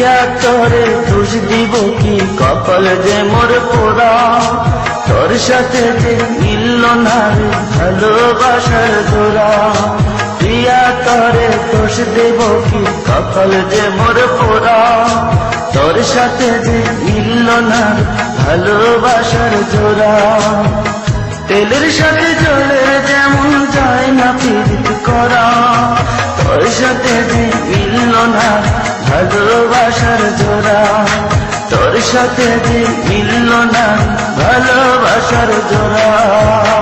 প্রিয়া তোরে দোষ দিব কি? কপাল যে মোর পোড়া। তোর সাথে যে মিলল না রে ভালোবাসার জোড়া। প্রিয়া তোরে দোষ দেব কি? কপাল যে মোর পোড়া। তোর সাথে যে মিলল না ভালোবাসার জোড়া। তেলের সাথে জলে যেমন যায় না পীড়িত করা। ভালোবাসার জোড়া। তোর সাথে যে মিলল না ভালোবাসার জোড়া।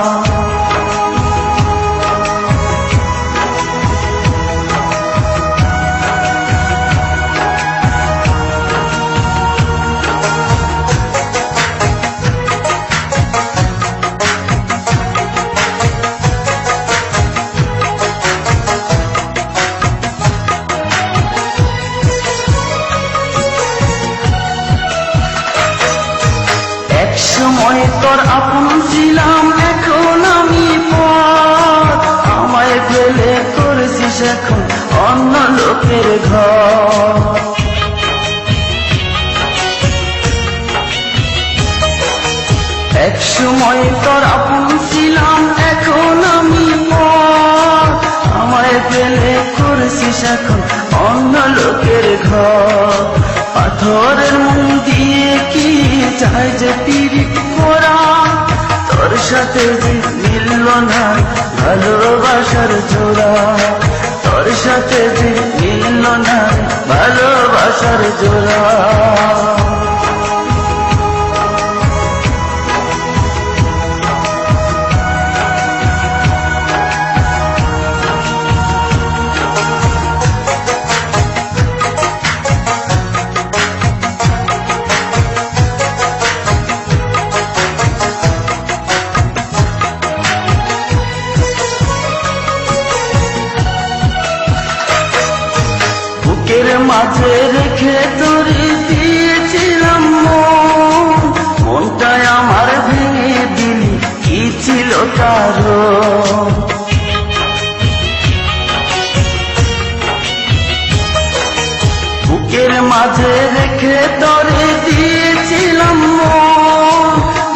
সময় তোর আপন ছিলাম, এখন আমি পর আমায় ফেলে করেছিস এখন অন্য লোকের ঘর। এক সময় তোর আপন ছিলাম, এখন আমি পর আমায় ফেলে করেছিস এখন অন্য লোকের ঘর। পাথরের মন দিয়ে কি চাই যে তিরি করা তোর সাথে মিলল না ভালোবাসার জোড়া। তোর সাথে মিলল না ভালোবাসার জোড়া। বুকের মাঝে রেখে তোরে দিয়েছিলাম মন মনটায় আমার ভেঙে দিলি, কি ছিল কারণ বুকের মাঝে রেখে তোরে দিয়েছিলাম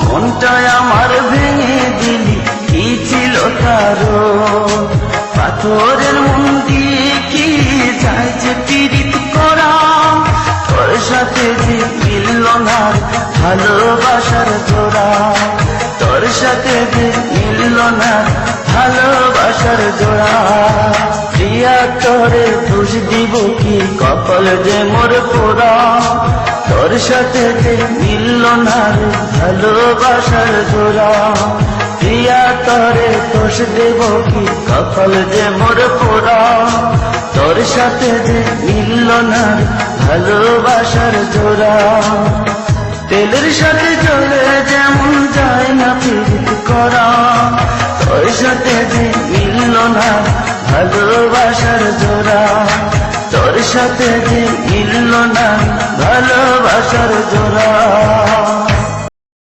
মনটায় আমার ভেঙে দিলি, কি ছিল কারণ পাথরের মিলল না ভালোবাসার জোড়া। তোর সাথে যে মিলল না ভালোবাসার জোড়া। প্রিয়া, তোরে দোষ দিব কি কপাল যে মোর পোড়া। তোর সাথে যে মিলল না ভালোবাসার জোড়া। প্রিয়া, তোরে দোষ দেব কি কপাল যে মোর পোড়া। তোর সাথে যে মিলল না ভালোবাসার জোড়া। তেলের সাথে চলে যেমন যায় না পীড়িত করা। ওই সাথে যে মিলল না ভালোবাসার জোড়া। তোর সাথে যে মিলল না ভালোবাসার জোড়া।